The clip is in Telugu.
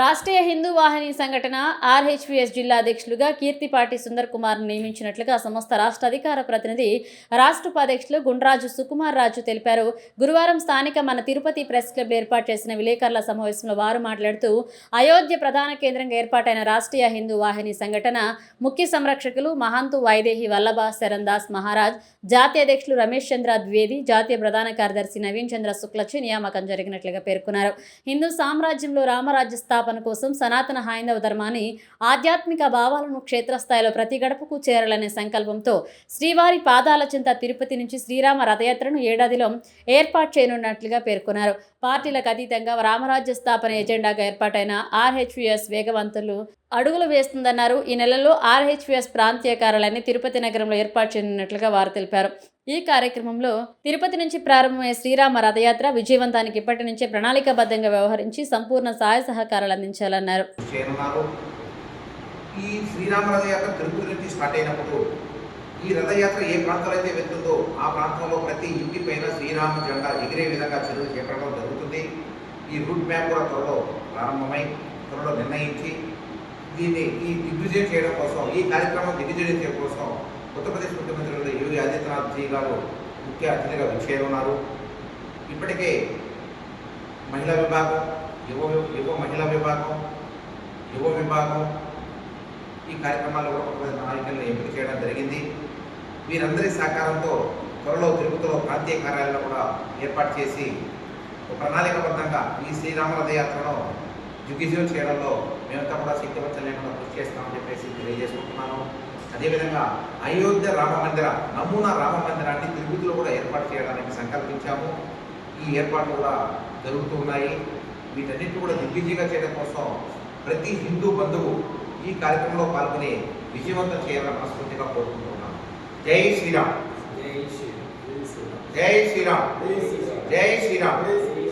రాష్ట్రీయ హిందూ వాహిని సంఘటన ఆర్హెచ్విఎస్ జిల్లా అధ్యక్షులుగా కీర్తిపాటి సుందర్ కుమార్ నియమించినట్లుగా సంస్థ రాష్ట్ర అధికార ప్రతినిధి రాష్ట్ర ఉపాధ్యక్షులు గుండ్రాజు సుకుమార్ రాజు తెలిపారు. గురువారం స్థానిక మన తిరుపతి ప్రెస్ క్లబ్ ఏర్పాటు చేసిన విలేకరుల సమావేశంలో వారు మాట్లాడుతూ అయోధ్య ప్రధాన కేంద్రంగా ఏర్పాటైన రాష్ట్రీయ హిందూ వాహిని సంఘటన ముఖ్య సంరక్షకులు మహాంతు వైదేహి వల్లభ శరణ్ దాస్ మహారాజ్ జాతీయ అధ్యక్షులు రమేష్ చంద్ర ద్వివేది జాతీయ ప్రధాన కార్యదర్శి నవీన్ చంద్ర శుక్లచి నియామకం జరిగినట్లుగా పేర్కొన్నారు. హిందూ సామ్రాజ్యంలో రామరాజ్య స్థాపన కోసం సనాతన హైందవ ధర్మాన్ని ఆధ్యాత్మిక భావాలను క్షేత్రస్థాయిలో ప్రతి గడపకు చేరాలనే సంకల్పంతో శ్రీవారి పాదాల చింత తిరుపతి నుంచి శ్రీరామ రథయాత్రను ఏడాదిలో ఏర్పాటు చేయనున్నట్లుగా పేర్కొన్నారు. పార్టీలకు అతీతంగా రామరాజ్య స్థాపన ఎజెండాగా ఏర్పాటైన ఆర్హెచ్విఎస్ వేగవంతులు అడుగులు వేస్తుందన్నారు. ఈ నెలలో ఆర్హెచ్విఎస్ ప్రాంతీయ కార్యాలయాన్ని తిరుపతి నగరంలో ఏర్పాటు చేయనున్నట్లుగా వారు తెలిపారు. ఈ కార్యక్రమంలో తిరుపతి నుంచి ప్రారంభమయ్యే శ్రీరామ రథయాత్ర విజయవంతానికి ఇప్పటి నుంచే ప్రణాళికాబద్ధంగా వ్యవహరించి సంపూర్ణ సహాయ సహకారాలు అందించాలన్నారు. ఈ శ్రీరామ రథయాత్ర తిరుపతి నుంచి స్టార్ట్ అయినప్పుడు ఈ రథయాత్ర ఏ ప్రాంతంలో అయితే వెళ్తుందో ఆ ప్రాంతంలో ప్రతి ఇంటి పైన శ్రీరామ జెండా ఎగిరే విధంగా చర్యలు చేపట్టడం జరుగుతుంది. ఈ రూట్ మ్యాప్ కూడా త్వరలో ప్రారంభమై త్వరలో నిర్ణయించి దీన్ని ఈ దిగ్విజయం చేయడం కోసం ఈ కార్యక్రమం దిగ్విజయం చేయడం కోసం ఉత్తరప్రదేశ్ ముఖ్యమంత్రి యోగి ఆదిత్యనాథ్ జీ గారు ముఖ్య అతిథిగా విచ్చేయనున్నారు ఇప్పటికే మహిళా విభాగం యువ యువ మహిళా విభాగం యువ విభాగం ఈ కార్యక్రమాల్లో కూడా కొంతమంది నాయకులను ఎంపిక చేయడం జరిగింది. వీరందరి సహకారంతో త్వరలో తిరుపతిలో ప్రాంతీయ కార్యాలయాలు కూడా ఏర్పాటు చేసి ఒక ప్రణాళికబద్ధంగా ఈ శ్రీరామ రథయాత్రను జుగిజీవం చేయడంలో మేమంతా కూడా శక్తివంతం లేకుండా కృషి చేస్తామని చెప్పేసి తెలియజేసుకుంటున్నాను. అదేవిధంగా అయోధ్య రామ మందిర నమూనా రామ మందిరాన్ని తిరుపతిలో కూడా ఏర్పాటు చేయడానికి సంకల్పించాము. ఈ ఏర్పాట్లు కూడా జరుగుతూ ఉన్నాయి. వీటన్నిటిని కూడా దిగ్విజయంగా చేయడం కోసం ప్రతి హిందూ బంధువు ఈ కార్యక్రమంలో పాల్గొని విజయవంతం చేయాలని మనస్ఫూర్తిగా శ్రీరామ్. జై శ్రీరామ్. జై శ్రీరామ్. జై శ్రీరామ్. జై శ్రీరామ్.